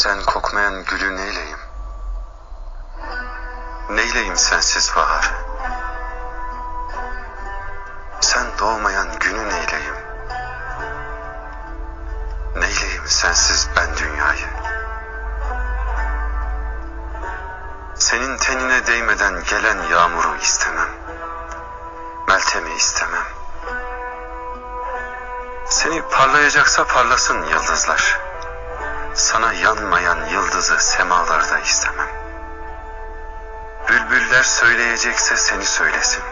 Sen kokmayan gülü neyleyim? Neyleyim sensiz bahar? Sen doğmayan günü neyleyim? Neyleyim sensiz ben dünyayı? Senin tenine değmeden gelen yağmuru istemem. Meltemi istemem. Seni parlayacaksa parlasın yıldızlar. Sana yanmayan yıldızı semalarda istemem. Bülbüller söyleyecekse seni söylesin.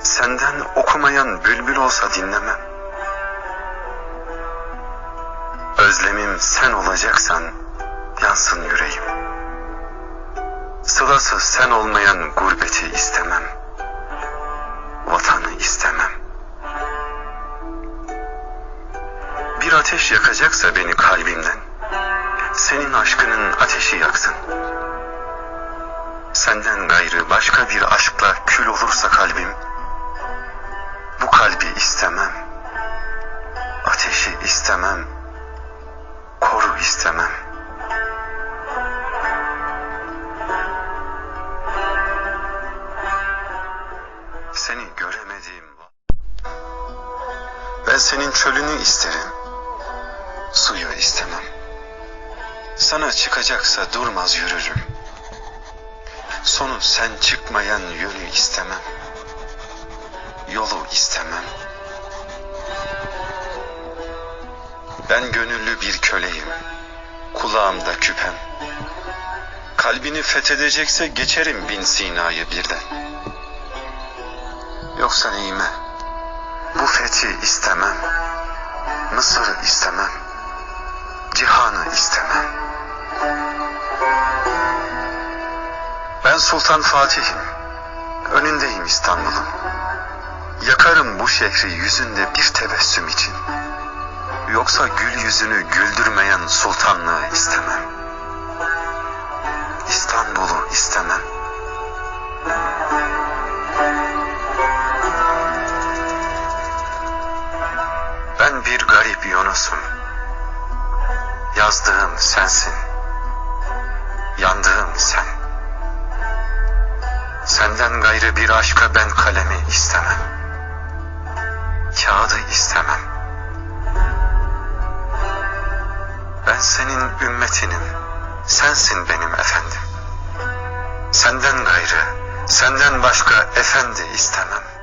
Senden okumayan bülbül olsa dinlemem. Özlemim sen olacaksan yansın yüreğim. Sılası sen olmayan gurbeti istemem. Vatanı istemem. Bir ateş yakacaksa beni kalbimden, senin aşkının ateşi yaksın. Senden gayrı başka bir aşkla kül olursa kalbim, bu kalbi istemem. Ateşi istemem. Koru istemem. Seni göremediğim ben senin çölünü isterim. Suyu istemem. Sana çıkacaksa durmaz yürürüm. Sonu sen çıkmayan yönü istemem. Yolu istemem. Ben gönüllü bir köleyim. Kulağımda küpem. Kalbini fethedecekse geçerim bin Sina'yı birden. Yoksa neyime? Bu fethi istemem. Mısır'ı istemem. Cihan'ı istemem. Ben Sultan Fatih'im. Önündeyim İstanbul'un. Yakarım bu şehri yüzünde bir tebessüm için. Yoksa gül yüzünü güldürmeyen sultanlığı istemem. İstanbul'u istemem. Ben bir garip Yunus'um. Yazdığım sensin. Yandığım sen. Senden gayrı bir aşka ben kalemi istemem. Kağıdı istemem. Ben senin ümmetinim. Sensin benim efendim. Senden gayrı, senden başka efendi istemem.